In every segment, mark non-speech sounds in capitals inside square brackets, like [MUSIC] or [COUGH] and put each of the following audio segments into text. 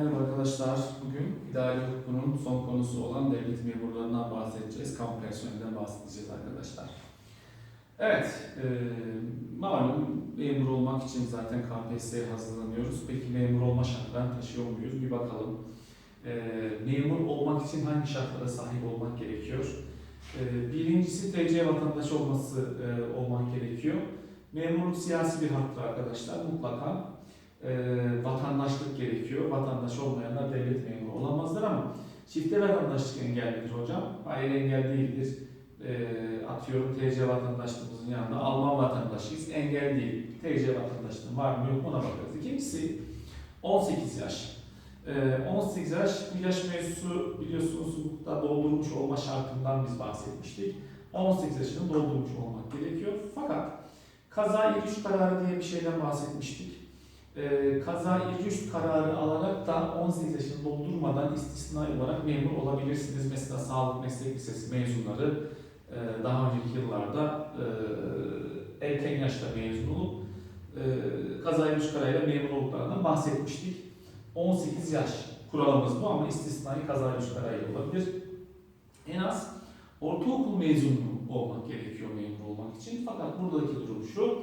Merhaba arkadaşlar. Bugün idari hukukunun son konusu olan devlet memurlarından bahsedeceğiz. Kamu personelinden bahsedeceğiz arkadaşlar. Evet, e, malum memur olmak için zaten KPSS'ye hazırlanıyoruz. Peki memur olma şartlarını taşıyor muyuz? Bir bakalım. E, memur olmak için hangi şartlara sahip olmak gerekiyor? E, birincisi TC vatandaşı olması e, olmak gerekiyor. Memurluk siyasi bir haktır arkadaşlar. Mutlaka e, vatandaşlık gerekiyor. Vatandaş olmayanlar devlet memuru olamazlar ama çifte vatandaşlık engellidir hocam. Hayır engel değildir. E, atıyorum TC vatandaşlığımızın yanında Alman vatandaşıyız. Engel değil. TC vatandaşlığı var mı yok mu ona bakarız. İkincisi 18 yaş. E, 18 yaş, bir yaş mevzusu biliyorsunuz hukukta doldurmuş olma şartından biz bahsetmiştik. 18 yaşını doldurmuş olmak gerekiyor. Fakat kaza iriş kararı diye bir şeyden bahsetmiştik e, kaza iriş kararı alarak da 18 yaşını doldurmadan istisnai olarak memur olabilirsiniz. Mesela sağlık meslek lisesi mezunları e, daha önceki yıllarda e, erken yaşta mezun olup e, kaza iriş kararıyla memur olduklarından bahsetmiştik. 18 yaş kuralımız bu ama istisnai kaza iriş kararı olabilir. En az ortaokul mezunu olmak gerekiyor memur olmak için. Fakat buradaki durum şu,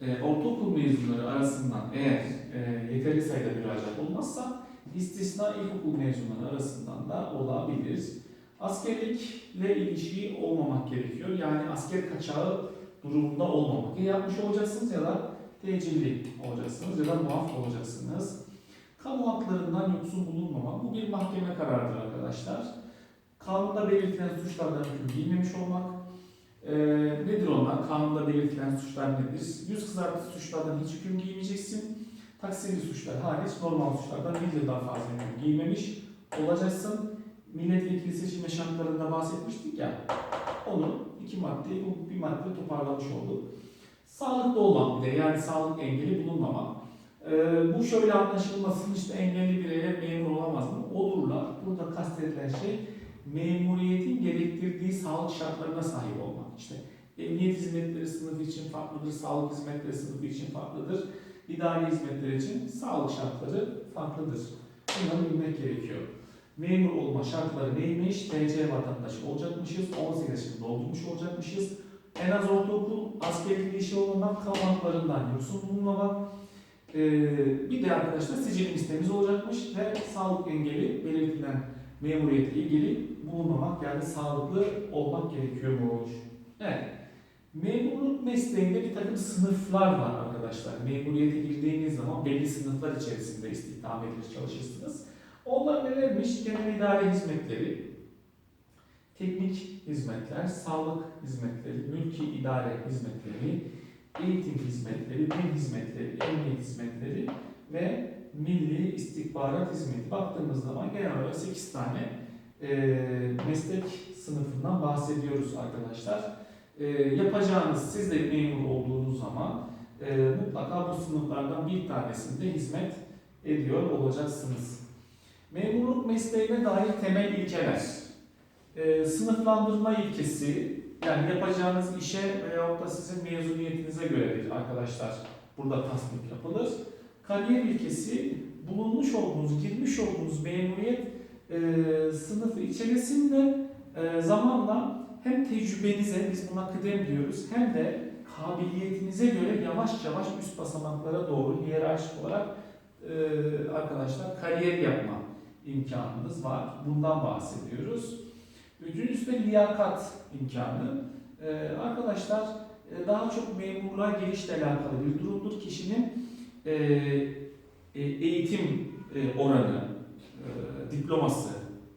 e, ortaokul mezunları arasından eğer e, yeterli sayıda müracaat olmazsa istisna ilkokul mezunları arasından da olabilir. Askerlikle ilişiği olmamak gerekiyor. Yani asker kaçağı durumunda olmamak. Ya yapmış olacaksınız ya da tecilli olacaksınız ya da muaf olacaksınız. Kamu haklarından yoksun bulunmamak. Bu bir mahkeme kararıdır arkadaşlar. Kanunda belirtilen suçlardan hüküm giymemiş olmak, ee, nedir onlar? Kanunda belirtilen suçlar nedir? Yüz kızartı suçlardan hiç hüküm giymeyeceksin. Taksirli suçlar hariç normal suçlardan bir yıldan fazla hüküm giymemiş olacaksın. Milletvekili seçilme şartlarında bahsetmiştik ya. Onu iki maddeyi bu bir madde toparlamış oldu. Sağlıklı olmak bir de yani sağlık engeli bulunmamak. Ee, bu şöyle anlaşılmasın işte engelli bireyler memur olamaz mı? Olurlar. Burada kastedilen şey memuriyetin gerektirdiği sağlık şartlarına sahip olmak. İşte emniyet hizmetleri sınıfı için farklıdır, sağlık hizmetleri sınıfı için farklıdır, idari hizmetler için sağlık şartları farklıdır. Bunları bilmek gerekiyor. Memur olma şartları neymiş? TC vatandaşı olacakmışız, 18 yaşını doldurmuş olacakmışız. En az ortaokul, askerlik işi olmamak, kamu haklarından yoksun bulunmamak. Ee, bir de arkadaşlar sicilim listemiz olacakmış ve sağlık engeli belirtilen memuriyetle ilgili bulunmamak yani sağlıklı olmak gerekiyormuş. Evet. Memurluk mesleğinde bir takım sınıflar var arkadaşlar. Memuriyete girdiğiniz zaman belli sınıflar içerisinde istihdam edilir, çalışırsınız. Onlar nelermiş? Genel idare hizmetleri, teknik hizmetler, sağlık hizmetleri, mülki idare hizmetleri, eğitim hizmetleri, din hizmetleri, emniyet hizmetleri ve Milli İstihbarat Hizmeti. Baktığımız zaman genel olarak 8 tane e, meslek sınıfından bahsediyoruz arkadaşlar. E, yapacağınız, siz de memur olduğunuz zaman e, mutlaka bu sınıflardan bir tanesinde hizmet ediyor olacaksınız. Memurluk mesleğine dair temel ilkeler. E, sınıflandırma ilkesi, yani yapacağınız işe veyahut da sizin mezuniyetinize göredir arkadaşlar. Burada tasnif yapılır. Kariyer ilkesi bulunmuş olduğunuz, girmiş olduğunuz memuriyet e, sınıfı içerisinde e, zamanla hem tecrübenize, biz buna kıdem diyoruz, hem de kabiliyetinize göre yavaş yavaş üst basamaklara doğru hiyerarşik olarak e, arkadaşlar kariyer yapma imkanınız var. Bundan bahsediyoruz. Üçüncüsü de liyakat imkanı. E, arkadaşlar e, daha çok memurluğa girişle alakalı bir durumdur. Kişinin e, e, eğitim e, oranı, e, diploması,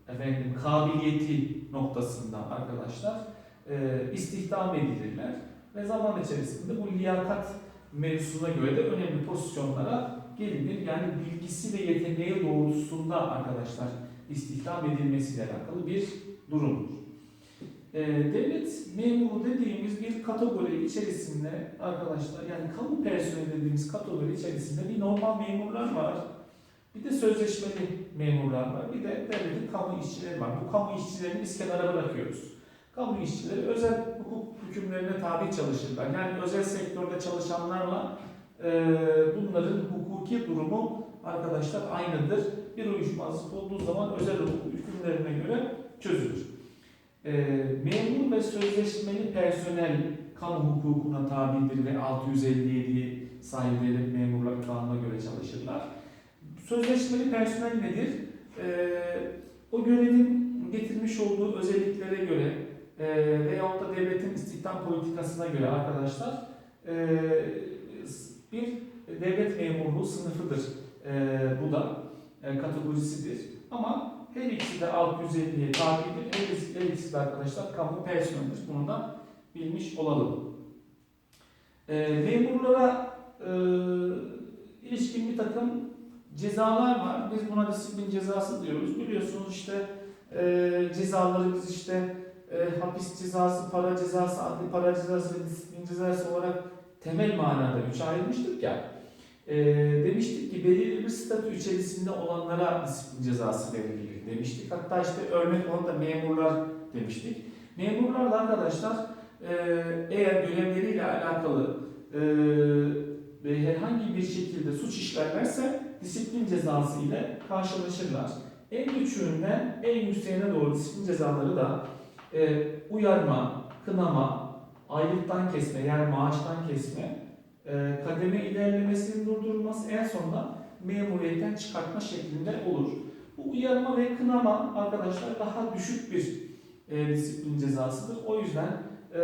efendim kabiliyeti noktasında arkadaşlar e, istihdam edilirler ve zaman içerisinde bu liyakat mevzusuna göre de önemli pozisyonlara gelinir. Yani bilgisi ve yeteneği doğrultusunda arkadaşlar istihdam edilmesiyle alakalı bir durumdur. E, devlet memuru dediğimiz bir kategori içerisinde arkadaşlar yani kamu personeli dediğimiz kategori içerisinde bir normal memurlar var. Bir de sözleşmeli memurlar var. Bir de devletin kamu işçileri var. Bu kamu işçilerini biz kenara bırakıyoruz. Kamu işçileri özel hukuk hükümlerine tabi çalışırlar. Yani özel sektörde çalışanlarla e, bunların hukuki durumu arkadaşlar aynıdır. Bir uyuşmazlık olduğu zaman özel hukuk hükümlerine göre çözülür. E, memur ve sözleşmeli personel kamu hukukuna tabidir ve 657 sayılı devlet memurları kanuna göre çalışırlar. Sözleşmeli personel nedir? E, o görevin getirmiş olduğu özelliklere göre e, veyahut da devletin istihdam politikasına göre arkadaşlar e, bir devlet memurluğu sınıfıdır. E, bu da e, kategorisidir. Ama her ikisi de 650'ye tabidir. Her ikisi, her ikisi de arkadaşlar kamu personelidir. Bunu da bilmiş olalım. E, memurlara e, ilişkin bir takım cezalar var. Biz buna disiplin cezası diyoruz. Biliyorsunuz işte e, cezaları biz işte e, hapis cezası, para cezası, adli para cezası ve disiplin cezası olarak temel manada üçe ayırmıştık ya. E, demiştik ki belirli bir statü içerisinde olanlara disiplin cezası verilir demiştik. Hatta işte örnek olarak da memurlar demiştik. Memurlar da arkadaşlar e, eğer görevleriyle alakalı e, herhangi bir şekilde suç işlerlerse disiplin cezası ile karşılaşırlar. En küçüğünden en yükseğine doğru disiplin cezaları da e, uyarma, kınama, aylıktan kesme yani maaştan kesme, e, kademe ilerlemesinin durdurulması en sonunda memuriyetten çıkartma şeklinde olur. Bu uyarma ve kınama arkadaşlar daha düşük bir e, disiplin cezasıdır. O yüzden e,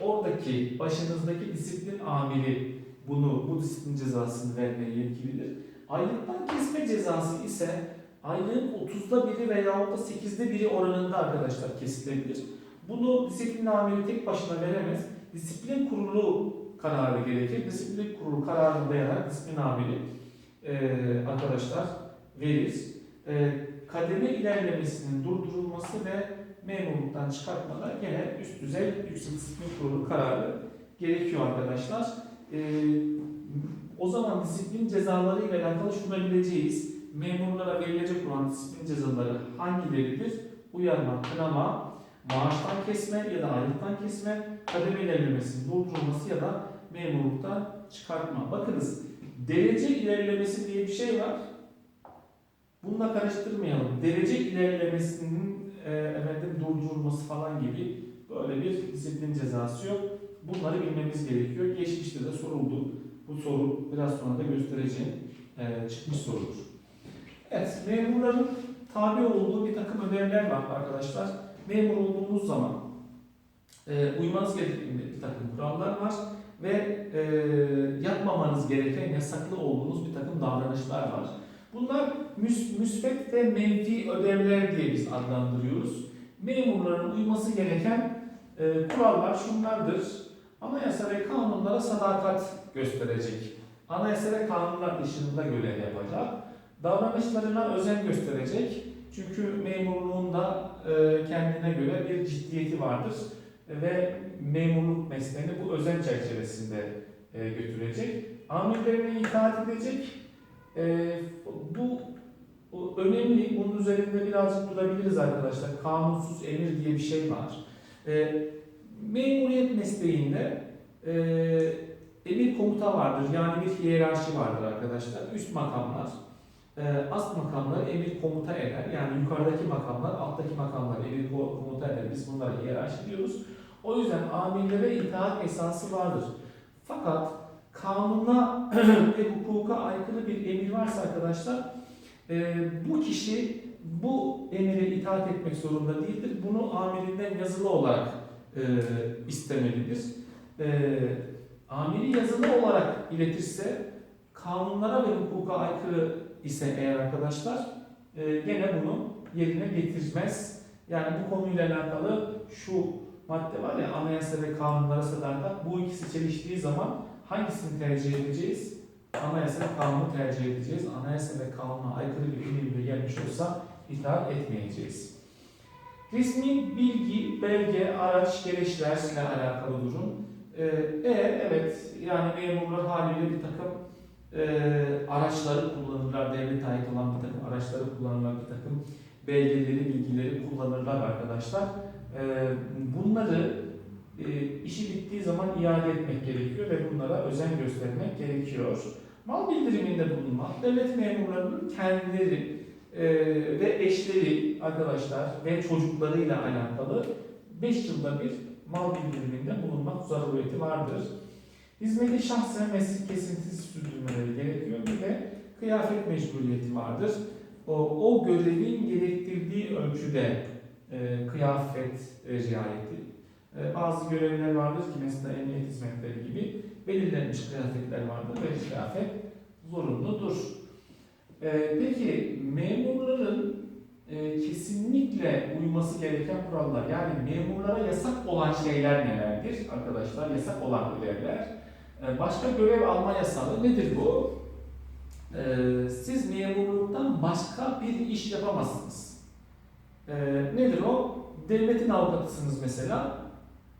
oradaki başınızdaki disiplin amiri bunu bu disiplin cezasını vermeye yetkilidir. Aylıktan kesme cezası ise aylığın 30'da biri veyahut da 8'de biri oranında arkadaşlar kesilebilir. Bunu disiplin amiri tek başına veremez. Disiplin kurulu kararı gerekir. Disiplin kurulu kararına dayanarak disiplin amiri e, arkadaşlar verir. E, kademe ilerlemesinin durdurulması ve memurluktan çıkartmada gene üst düzey yüksek disiplin kurulu kararı gerekiyor arkadaşlar. E, o zaman disiplin cezaları ile alakalı şunu bileceğiz. Memurlara verilecek olan disiplin cezaları hangileridir? Uyarma, kınama, maaştan kesme ya da aylıktan kesme, kademe ilerlemesinin durdurulması ya da memurluktan çıkartma. Bakınız derece ilerlemesi diye bir şey var. Bununla karıştırmayalım. Derece ilerlemesinin e, efendim durdurulması falan gibi böyle bir disiplin cezası yok. Bunları bilmemiz gerekiyor. Geçmişte de soruldu. Bu soru biraz sonra da göstereceğim e, çıkmış sorudur. Evet, memurların tabi olduğu bir takım ödevler var arkadaşlar. Memur olduğunuz zaman e, uymanız gereken bir takım kurallar var ve e, yapmamanız gereken yasaklı olduğunuz bir takım davranışlar var. Bunlar müs müsbet ve menfi ödevler diye biz adlandırıyoruz. Memurların uyması gereken e, kurallar şunlardır. Anayasa ve kanunlara sadakat gösterecek. Anayasa ve kanunlar dışında görev yapacak. Davranışlarına özen gösterecek. Çünkü memurluğunda e, kendine göre bir ciddiyeti vardır ve memurluk mesleğini bu özen çerçevesinde e, götürecek. Amirlerine itaat edecek. E, bu önemli. Bunun üzerinde birazcık durabiliriz arkadaşlar. Kanunsuz emir diye bir şey var. Memuriyet mesleğinde e, emir komuta vardır. Yani bir hiyerarşi vardır arkadaşlar. Üst makamlar, e, ast makamlar emir komuta eder. Yani yukarıdaki makamlar, alttaki makamlar emir komuta eder. Biz bunlara hiyerarşi diyoruz. O yüzden amirlere itaat esası vardır. Fakat kanuna [CLEARS THROAT] ve hukuka aykırı bir emir varsa arkadaşlar e, bu kişi bu emire itaat etmek zorunda değildir. Bunu amirinden yazılı olarak e, istemelidir. E, amiri yazılı olarak iletirse kanunlara ve hukuka aykırı ise eğer arkadaşlar e, gene bunu yerine getirmez. Yani bu konuyla alakalı şu madde var ya anayasa ve kanunlara sadakat bu ikisi çeliştiği zaman hangisini tercih edeceğiz? Anayasa ve kanunu tercih edeceğiz. Anayasa ve kanuna aykırı bir bile gelmiş olsa itaat etmeyeceğiz. Resmi bilgi, belge, araç, gereçlerle alakalı durum. Eğer evet yani memurlar haliyle bir takım e, araçları kullanırlar, devlete ait olan bir takım araçları kullanırlar, bir takım belgeleri, bilgileri kullanırlar arkadaşlar. E, bunları e, işi bittiği zaman iade etmek gerekiyor ve bunlara özen göstermek gerekiyor. Mal bildiriminde bulunmak, devlet memurlarının kendileri e, ve eşleri arkadaşlar ve çocuklarıyla alakalı 5 yılda bir mal bildiriminde bulunmak zaruriyeti vardır. Hizmeti şahs ve meslek kesintisiz sürdürmeleri gerekiyor bir de kıyafet mecburiyeti vardır. O, o görevin gerektirdiği ölçüde e, kıyafet e, riayeti. E, bazı görevler vardır ki mesela emniyet hizmetleri gibi belirlenmiş kıyafetler vardır ve kıyafet zorunludur. E, peki memurların e, kesinlikle uyması gereken kurallar yani memurlara yasak olan şeyler nelerdir arkadaşlar? Yasak olan görevler. E, başka görev alma yasağı nedir bu? E, siz memurluktan başka bir iş yapamazsınız. E, nedir o? Devletin avukatısınız mesela.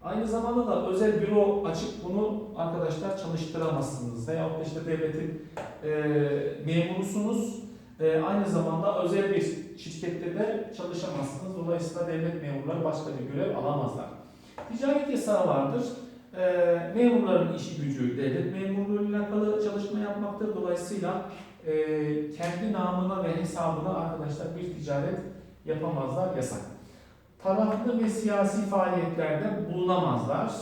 Aynı zamanda da özel büro açıp bunu arkadaşlar çalıştıramazsınız. Veyahut da işte devletin e, memurusunuz. E, aynı zamanda özel bir şirkette de çalışamazsınız. Dolayısıyla devlet memurları başka bir görev alamazlar. Ticaret yasağı vardır. E, memurların işi gücü devlet memurluğuyla alakalı çalışma yapmaktır. Dolayısıyla e, kendi namına ve hesabına arkadaşlar bir ticaret yapamazlar yasak. Taraflı ve siyasi faaliyetlerde bulunamazlar.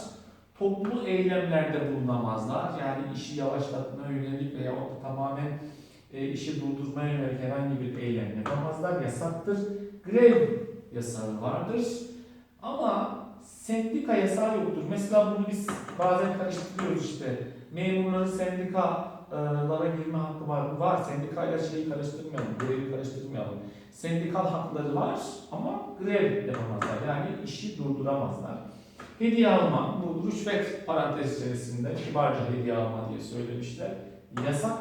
Toplu eylemlerde bulunamazlar. Yani işi yavaşlatmaya yönelik veya tamamen e, işi durdurmaya yönelik herhangi bir eylem yapamazlar. Yasaktır. Grev yasağı vardır. Ama sendika yasağı yoktur. Mesela bunu biz bazen karıştırıyoruz işte. Memurların sendikalara girme hakkı var. Var. Sendikayla şeyi karıştırmayalım. Grevi karıştırmayalım. Sendikal hakları var ama grev yapamazlar. Yani işi durduramazlar. Hediye alma, bu rüşvet parantez içerisinde kibarca hediye alma diye söylemişler. Yasak.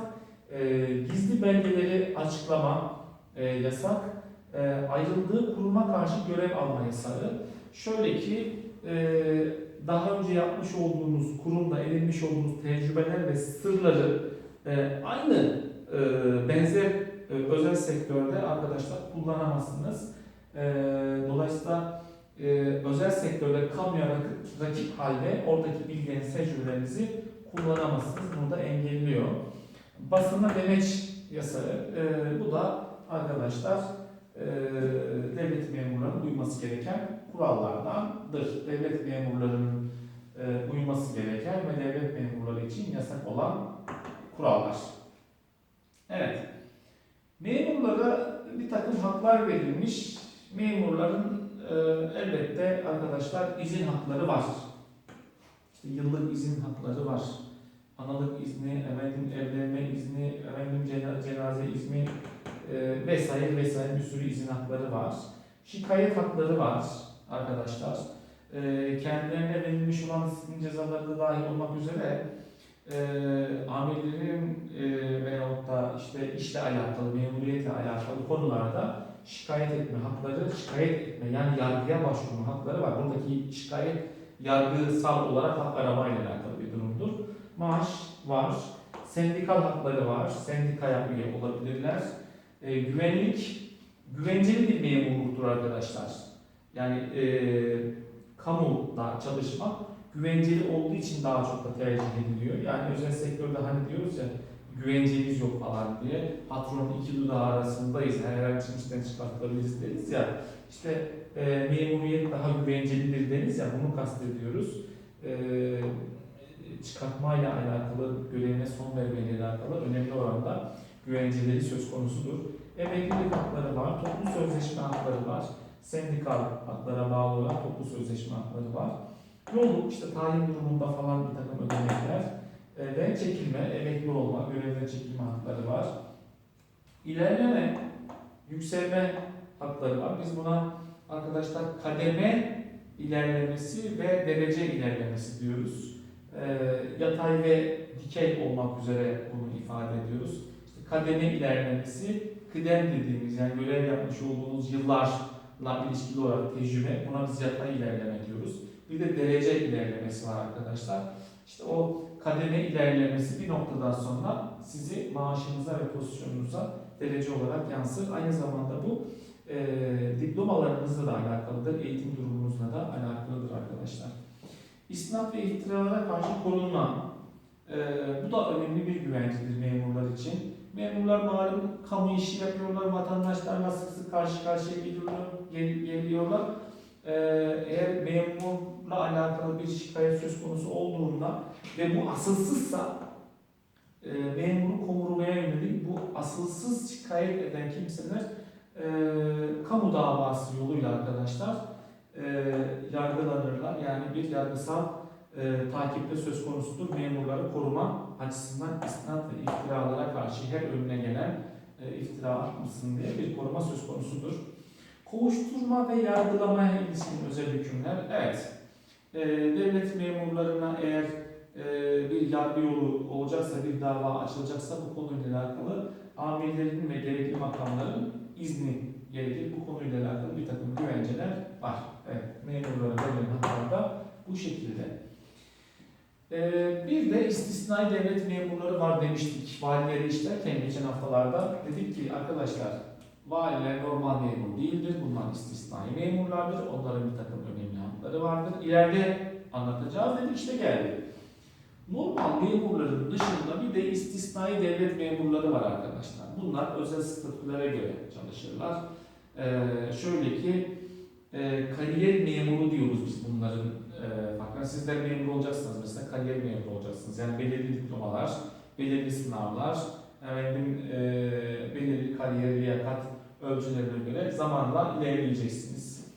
E, gizli belgeleri açıklama e, yasak. E, ayrıldığı kuruma karşı görev alma yasağı. Şöyle ki e, daha önce yapmış olduğunuz kurumda edinmiş olduğunuz tecrübeler ve sırları e, aynı e, benzer e, özel sektörde arkadaşlar kullanamazsınız. E, dolayısıyla e, özel sektörde kamuya rakip, halde oradaki bilgilerinizi, tecrübelerinizi kullanamazsınız. Bunu da engelliyor. Basına demeç yasağı. E, bu da arkadaşlar e, devlet memurlarının uyması gereken kurallardandır. Devlet memurlarının e, uyması gereken ve devlet memurları için yasak olan kurallar. Evet. Memurlara bir takım haklar verilmiş. Memurların e, elbette arkadaşlar izin hakları var. İşte yıllık izin hakları var. Analık izni, efendim evlenme izni, efendim cena- cenaze izni e, vesaire vesaire bir sürü izin hakları var. Şikayet hakları var arkadaşlar. E, kendilerine verilmiş olan disiplin cezaları da dahil olmak üzere e, amirlerin e, veyahut da işte işle alakalı, memuriyetle alakalı konularda şikayet etme hakları, şikayet etme yani yargıya başvurma hakları var. Buradaki şikayet yargısal olarak hak aramayla alakalı bir durumdur. Maaş var, sendikal hakları var, sendikaya üye olabilirler. E, güvenlik, güvenceli bir memurluktur arkadaşlar. Yani e, kamuda çalışmak güvenceli olduğu için daha çok da tercih ediliyor. Yani özel sektörde hani diyoruz ya güvencemiz yok falan diye patronun iki dudağı arasındayız her an için işten çıkartılabiliriz deriz ya işte e, memuriyet daha güvencelidir deriz ya bunu kastediyoruz. E, çıkartmayla alakalı görevine son vermeyle alakalı önemli oranda güvenceleri söz konusudur. Emeklilik hakları var, toplu sözleşme hakları var, sendikal haklara bağlı olan toplu sözleşme hakları var. Yolluk işte tayin durumunda falan bir takım ödenekler e, ve çekilme, emekli olma, görevden çekilme hakları var. İlerleme, yükselme hakları var. Biz buna arkadaşlar kademe ilerlemesi ve derece ilerlemesi diyoruz. E, yatay ve dikey olmak üzere bunu ifade ediyoruz. İşte kademe ilerlemesi, kıdem dediğimiz yani görev yapmış olduğunuz yıllarla ilişkili olarak tecrübe, buna biz yatay ilerleme diyoruz. Bir de derece ilerlemesi var arkadaşlar. İşte o kademe ilerlemesi bir noktadan sonra sizi maaşınıza ve pozisyonunuza derece olarak yansır. Aynı zamanda bu e, diplomalarınızla da alakalıdır, eğitim durumunuzla da alakalıdır arkadaşlar. İsnat ve iftiralara karşı korunma. Ee, bu da önemli bir güvencedir memurlar için. Memurlar malum kamu işi yapıyorlar, vatandaşlarla sık sık karşı karşıya geliyorlar. gel- geliyorlar. Ee, eğer memurla alakalı bir şikayet söz konusu olduğunda ve bu asılsızsa e, memuru korumaya yönelik bu asılsız şikayet eden kimseler e, kamu davası yoluyla arkadaşlar e, yargılanırlar. Yani bir yargısal e, takipte söz konusudur. Memurları koruma açısından istinat ve iftiralara karşı her önüne gelen e, iftira atmasın diye bir koruma söz konusudur. Kovuşturma ve yargılamaya ilişkin özel hükümler. Evet. E, devlet memurlarına eğer e, bir yargı yolu olacaksa, bir dava açılacaksa bu konuyla alakalı amirlerin ve gerekli makamların izni gerekir. Bu konuyla alakalı bir takım güvenceler var. Evet, memurlara verilen haklarda bu şekilde. Ee, bir de istisnai devlet memurları var demiştik. Valileri işlerken geçen haftalarda dedik ki arkadaşlar valiler normal memur değildir. Bunlar istisnai memurlardır. Onların bir takım önemli hakları vardır. İleride anlatacağız dedik işte geldi. Normal memurların dışında bir de istisnai devlet memurları var arkadaşlar. Bunlar özel statülere göre çalışırlar. Ee, şöyle ki e, kariyer memuru diyoruz biz bunların. E, bakın sizler memur olacaksınız mesela kariyer memuru olacaksınız. Yani belirli diplomalar, belirli sınavlar, efendim, e, belirli kariyer liyakat ölçülerine göre zamanla ilerleyeceksiniz.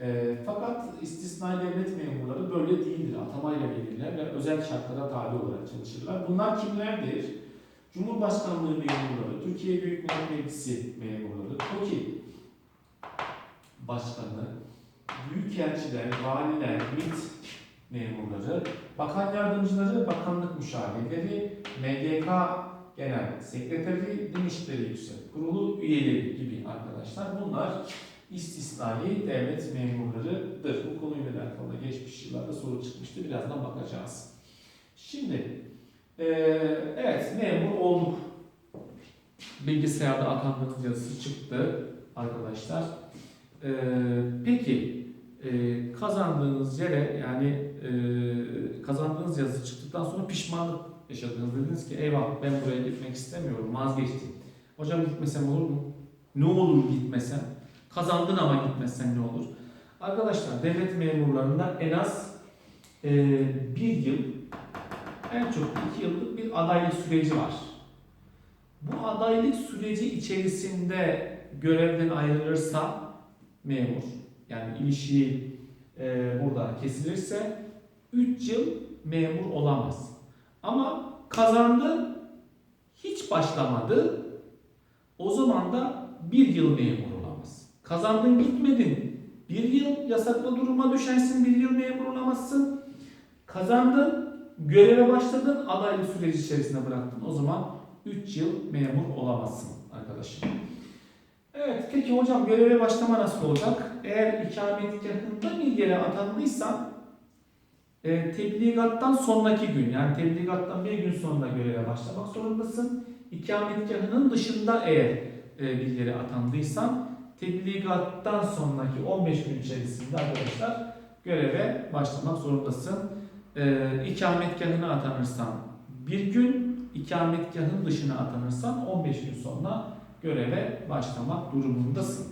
E, fakat istisnai devlet memurları böyle değildir. Atamayla gelirler ve özel şartlara tabi olarak çalışırlar. Bunlar kimlerdir? Cumhurbaşkanlığı memurları, Türkiye Büyük Millet Meclisi memurları, TOKİ Başkanı, Büyükelçiler, valiler, MİT memurları, bakan yardımcıları, bakanlık müşavirleri, MGK Genel Sekreteri, Din İşleri Yüksek Kurulu üyeleri gibi arkadaşlar. Bunlar istisnai devlet memurlarıdır. Bu konuyla alakalı geçmiş yıllarda soru çıkmıştı. Birazdan bakacağız. Şimdi, eee, evet memur olduk. Bilgisayarda atandığınız yazısı çıktı arkadaşlar. Ee, peki e, kazandığınız yere yani e, kazandığınız yazı çıktıktan sonra pişmanlık yaşadınız. Dediniz ki eyvah ben buraya gitmek istemiyorum vazgeçtim. Hocam gitmesem olur mu? Ne olur gitmesem? Kazandın ama gitmezsen ne olur? Arkadaşlar devlet memurlarında en az e, bir yıl en çok iki yıllık bir adaylık süreci var. Bu adaylık süreci içerisinde görevden ayrılırsa memur yani ilişiği e, burada kesilirse 3 yıl memur olamaz. Ama kazandı hiç başlamadı o zaman da 1 yıl memur olamaz. Kazandın gitmedin 1 yıl yasaklı duruma düşersin 1 yıl memur olamazsın. Kazandın göreve başladın adaylık süreci içerisinde bıraktın o zaman 3 yıl memur olamazsın arkadaşım. Evet, peki hocam göreve başlama nasıl olacak? Eğer ikametgahında bir yere atandıysan e, tebligattan sonraki gün yani tebligattan bir gün sonra göreve başlamak zorundasın. İkametgahının dışında eğer e, bir yere atandıysan tebligattan sonraki 15 gün içerisinde arkadaşlar göreve başlamak zorundasın. E, ikametgahına atanırsan bir gün, ikametgahın dışına atanırsan 15 gün sonra göreve başlamak durumundasın.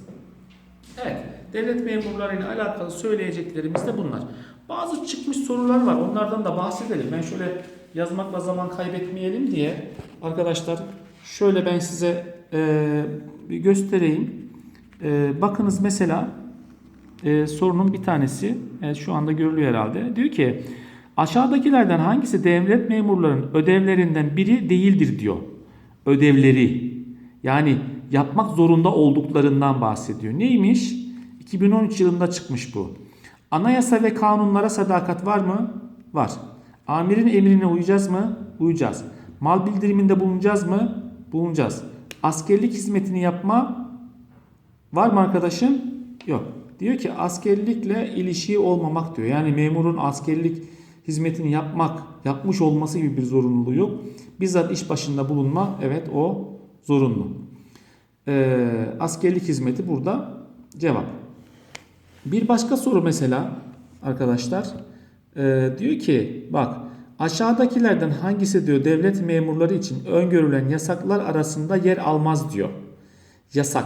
Evet, devlet memurlarıyla alakalı söyleyeceklerimiz de bunlar. Bazı çıkmış sorular var, onlardan da bahsedelim. Ben şöyle yazmakla zaman kaybetmeyelim diye arkadaşlar şöyle ben size e, bir göstereyim. E, bakınız mesela e, sorunun bir tanesi, evet, şu anda görülüyor herhalde. Diyor ki aşağıdakilerden hangisi devlet memurlarının ödevlerinden biri değildir diyor. Ödevleri. Yani yapmak zorunda olduklarından bahsediyor. Neymiş? 2013 yılında çıkmış bu. Anayasa ve kanunlara sadakat var mı? Var. Amirin emrine uyacağız mı? Uyacağız. Mal bildiriminde bulunacağız mı? Bulunacağız. Askerlik hizmetini yapma var mı arkadaşım? Yok. Diyor ki askerlikle ilişiği olmamak diyor. Yani memurun askerlik hizmetini yapmak, yapmış olması gibi bir zorunluluğu yok. Bizzat iş başında bulunma evet o zorunlu. Ee, askerlik hizmeti burada cevap. Bir başka soru mesela arkadaşlar ee, diyor ki bak Aşağıdakilerden hangisi diyor devlet memurları için öngörülen yasaklar arasında yer almaz diyor. Yasak.